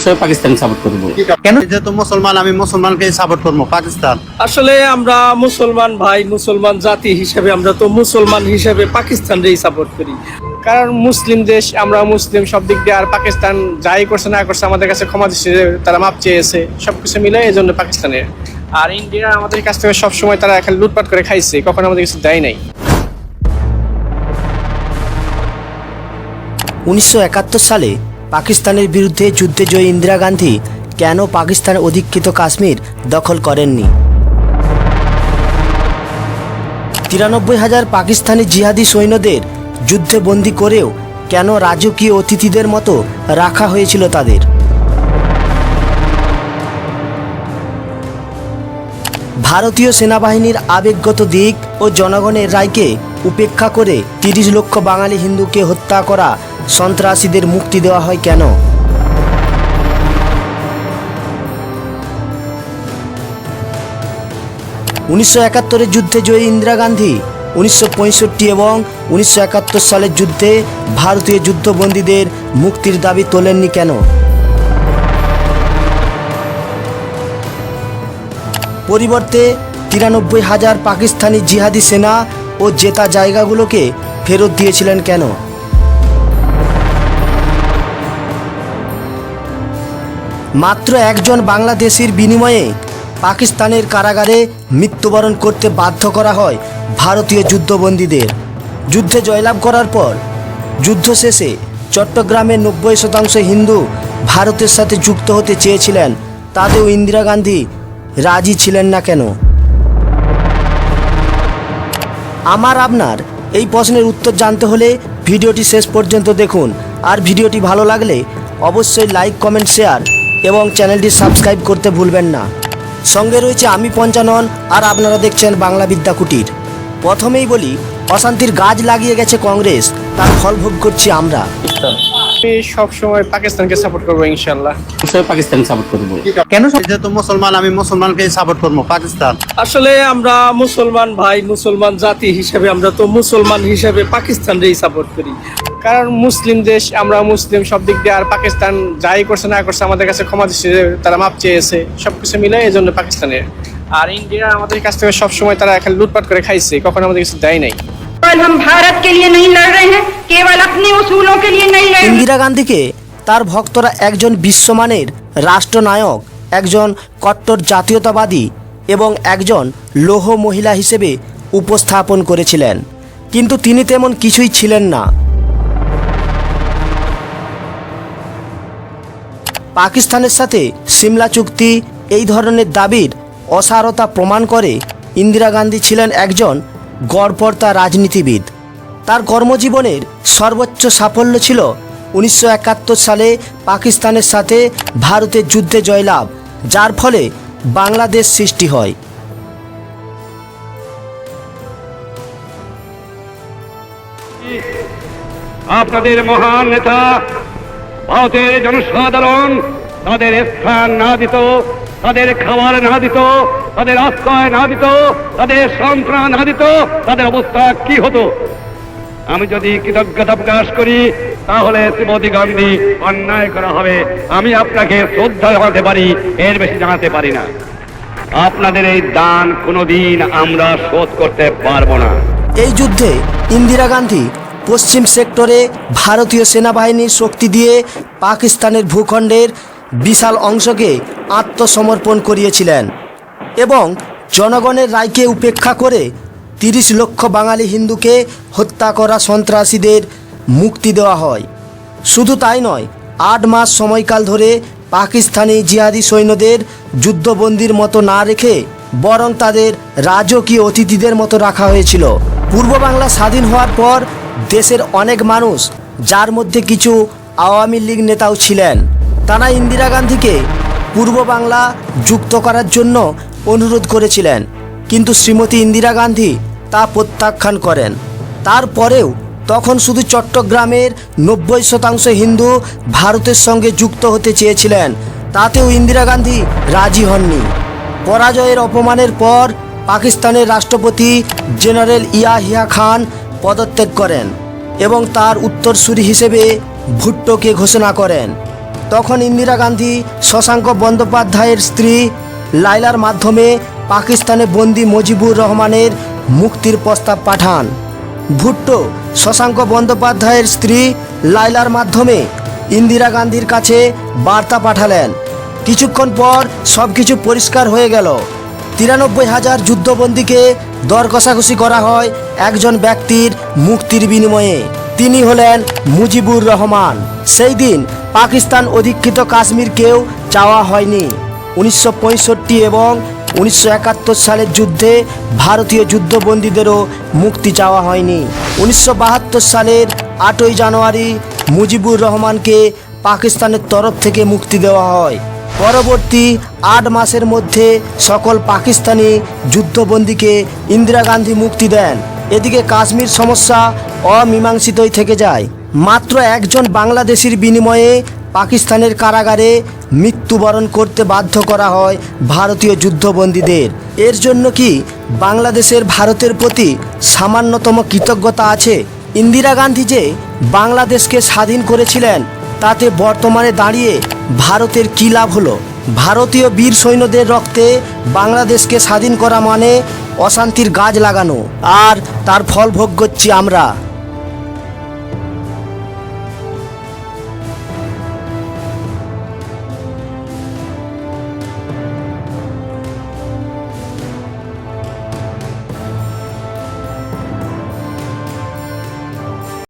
অবশ্যই পাকিস্তান সাপোর্ট করব কেন? যেহেতু মুসলমান আমি মুসলমানকে সাপোর্ট করব পাকিস্তান। আসলে আমরা মুসলমান ভাই মুসলমান জাতি হিসেবে আমরা তো মুসলমান হিসেবে পাকিস্তানকেই সাপোর্ট করি। কারণ মুসলিম দেশ আমরা মুসলিম সব দিক দিয়ে আর পাকিস্তান যাই করছে না করছে আমাদের কাছে ক্ষমা দিচ্ছে তারা মাপ চেয়েছে সবকিছু মিলে এই জন্য পাকিস্তানের। আর ইন্ডিয়া আমাদের কাছ থেকে সবসময় তারা খালি লুটপাট করে খাইছে কখনো আমাদের কিছু দেয় নাই। উনিশশো একাত্তর সালে পাকিস্তানের বিরুদ্ধে যুদ্ধে জয়ী ইন্দিরা গান্ধী কেন পাকিস্তান অধিকৃত কাশ্মীর দখল করেননি? তিরানব্বই হাজার পাকিস্তানি জিহাদি সৈন্যদের যুদ্ধে বন্দী করেও কেন রাজকীয় অতিথিদের মতো রাখা হয়েছিল তাদের? ভারতীয় সেনাবাহিনীর আবেগগত দিক ও জনগণের রায়কে উপেক্ষা করে তিরিশ লক্ষ বাঙালি হিন্দুকে হত্যা করা সন্ত্রাসীদের মুক্তি দেওয়া হয় কেন? উনিশশো একাত্তরের যুদ্ধে জয়ী ইন্দিরা গান্ধী, উনিশশো পঁয়ষট্টি এবং উনিশশো একাত্তর সালের যুদ্ধে ভারতীয় যুদ্ধবন্দীদের মুক্তির দাবি তোলেননি কেন? পরিবর্তে তিরানব্বই হাজার পাকিস্তানি জিহাদি সেনা ও জেতা জায়গাগুলোকে ফেরত দিয়েছিলেন কেন? মাত্র একজন বাংলাদেশির বিনিময়ে পাকিস্তানের কারাগারে মৃত্যুবরণ করতে বাধ্য করা হয় ভারতীয় যুদ্ধবন্দীদের। যুদ্ধে জয়লাভ করার পর যুদ্ধ শেষে চট্টগ্রামের নব্বই শতাংশ হিন্দু ভারতের সাথে যুক্ত হতে চেয়েছিলেন। তাতেও ইন্দিরা গান্ধী রাজি ছিলেন না কেন? আমার আপনার এই প্রশ্নের উত্তর জানতে হলে ভিডিওটি শেষ পর্যন্ত দেখুন। আর ভিডিওটি ভালো লাগলে অবশ্যই লাইক কমেন্ট শেয়ার এবং চ্যানেলটি সাবস্ক্রাইব করতে ভুলবেন না। সঙ্গে রয়েছে আমি পঞ্চানন আর আপনারা দেখছেন বাংলা বিদ্যা কুটির। প্রথমেই বলি অশান্তির গাছ লাগিয়ে গেছে কংগ্রেস তার ফল ভোগ করছি আমরা। আমি সবসময় পাকিস্তানকে সাপোর্ট করব ইনশাল্লাহ পাকিস্তান সাপোর্ট করব। কেন যেহেতু মুসলমান আমি মুসলমানকে সাপোর্ট করব পাকিস্তান। আসলে আমরা মুসলমান ভাই মুসলমান জাতি হিসেবে আমরা তো মুসলমান হিসেবে পাকিস্তানকেই সাপোর্ট করি। কারণ মুসলিম দেশ আমরা মুসলিম সব দিক দিয়ে আর পাকিস্তান যাই করছে না করছে আমাদের কাছে ক্ষমা দিচ্ছে তারা মাপ চেয়েছে সব কিছু মিলে এই জন্য পাকিস্তানের। আর ইন্ডিয়া আমাদের কাছ থেকে সবসময় তারা এখানে লুটপাট করে খাইছে কখনো আমাদের কিছু দেয় নাই। ইন্দিরা গান্ধীকে তার ভক্তরা একজন বিশ্বমানের রাষ্ট্রনায়ক একজন কট্টর জাতীয়তাবাদী এবং একজন লৌহ মহিলা হিসেবে উপস্থাপন করেছিলেন। কিন্তু তিনি তেমন কিছুই ছিলেন না। পাকিস্তানের সাথে সিমলা চুক্তি, এই ধরনের দাবির অসারতা প্রমাণ করে ইন্দিরা গান্ধী ছিলেন একজন গড়পর্তা রাজনীতিবিদ। তার কর্মজীবনের সর্বোচ্চ সাফল্য ছিল উনিশশো একাত্তর সালে পাকিস্তানের সাথে ভারতের যুদ্ধে জয়লাভ, যার ফলে বাংলাদেশ সৃষ্টি হয়। আপনাদের মহান নেতা ভারতের জনসাধারণ তাদের স্থান না দিত, তাদের খাবার না দিত, তাদের আশ্রয় না দিত, তাদের সন্ত্রাণ না দিত, তাদের অবস্থা কি হতো? আমি যদি কৃতজ্ঞতা প্রকাশ করি, তাহলে শ্রীমতী গান্ধী অন্যায় করা হবে। আমি আপনাকে শ্রদ্ধা জানাতে পারি, এর বেশি জানাতে পারি না। আপনাদের এই দান কোনোদিন আমরা শোধ করতে পারব না। এই যুদ্ধে ইন্দিরা গান্ধী পশ্চিম সেক্টরে ভারতীয় সেনাবাহিনীর শক্তি দিয়ে পাকিস্তানের ভূখণ্ডের বিশাল অংশকে আত্মসমর্পণ করিয়েছিলেন এবং জনগণের রায়কে উপেক্ষা করে তিরিশ লক্ষ বাঙালি হিন্দুকে হত্যা করা সন্ত্রাসীদের মুক্তি দেওয়া হয়। শুধু তাই নয়, আট মাস সময়কাল ধরে পাকিস্তানি জিহাদি সৈন্যদের যুদ্ধবন্দির মতো না রেখে বরং তাদের রাজকীয় অতিথিদের মতো রাখা হয়েছিল। পূর্ব বাংলা স্বাধীন হওয়ার পর দেশের অনেক মানুষ, যার মধ্যে কিছু আওয়ামী লীগ নেতাও ছিলেন। তারা ইন্দিরা গান্ধীকে পূর্ব বাংলা যুক্ত করার জন্য অনুরোধ করেছিলেন, কিন্তু শ্রীমতী ইন্দিরা গান্ধী তা প্রত্যাখ্যান করেন। তারপরেও তখন শুধু চট্টগ্রামের নব্বই শতাংশ হিন্দু ভারতের সঙ্গে যুক্ত হতে চেয়েছিলেন, তাতেও ইন্দিরা গান্ধী রাজি হননি। পরাজয়ের অপমানের পর পাকিস্তানের রাষ্ট্রপতি জেনারেল ইয়াহিয়া খান পদত্যাগ করেন এবং তার উত্তরসূরি হিসেবে ভুট্টোকে ঘোষণা করেন। তখন ইন্দিরা গান্ধী, শশাঙ্ক বন্দ্যোপাধ্যায়ের স্ত্রী লাইলার মাধ্যমে পাকিস্তানে বন্দি মুজিবুর রহমানের মুক্তির প্রস্তাব পাঠান। ভুট্টো, শশাঙ্ক বন্দ্যোপাধ্যায়ের স্ত্রী লাইলার মাধ্যমে ইন্দিরা গান্ধীর কাছে বার্তা পাঠালেন। কিছুক্ষণ পর সব কিছু পরিষ্কার হয়ে গেল। তিরানব্বই হাজার যুদ্ধবন্দীকে দর কষাকষি করা হয় একজন ব্যক্তির মুক্তির বিনিময়ে। তিনি হলেন মুজিবুর রহমান। সেই দিন পাকিস্তান অধিকৃত কাশ্মীরকেও চাওয়া হয়নি। উনিশশো পঁয়ষট্টি এবং উনিশশো একাত্তর সালের যুদ্ধে ভারতীয় যুদ্ধবন্দীদেরও মুক্তি চাওয়া হয়নি। উনিশশো বাহাত্তর সালের আটই জানুয়ারি মুজিবুর রহমানকে পাকিস্তানের তরফ থেকে মুক্তি দেওয়া হয়। পরবর্তী আট মাসের মধ্যে সকল পাকিস্তানি যুদ্ধবন্দীকে ইন্দিরা গান্ধী মুক্তি দেন। এদিকে কাশ্মীর সমস্যা অমীমাংসিতই থেকে যায়। মাত্র একজন বাংলাদেশির বিনিময়ে পাকিস্তানের কারাগারে মৃত্যুবরণ করতে বাধ্য করা হয় ভারতীয় যুদ্ধবন্দীদের। এর জন্য কি বাংলাদেশের ভারতের প্রতি সামান্যতম কৃতজ্ঞতা আছে? ইন্দিরা গান্ধী যে বাংলাদেশকে স্বাধীন করেছিলেন, তাতে বর্তমানে দাঁড়িয়ে ভারতের কী লাভ হলো? ভারতীয় বীর সৈন্যদের রক্তে বাংলাদেশকে স্বাধীন করা মানে অশান্তির গাছ লাগানো। আর তার ফল ভোগ করছি আমরা।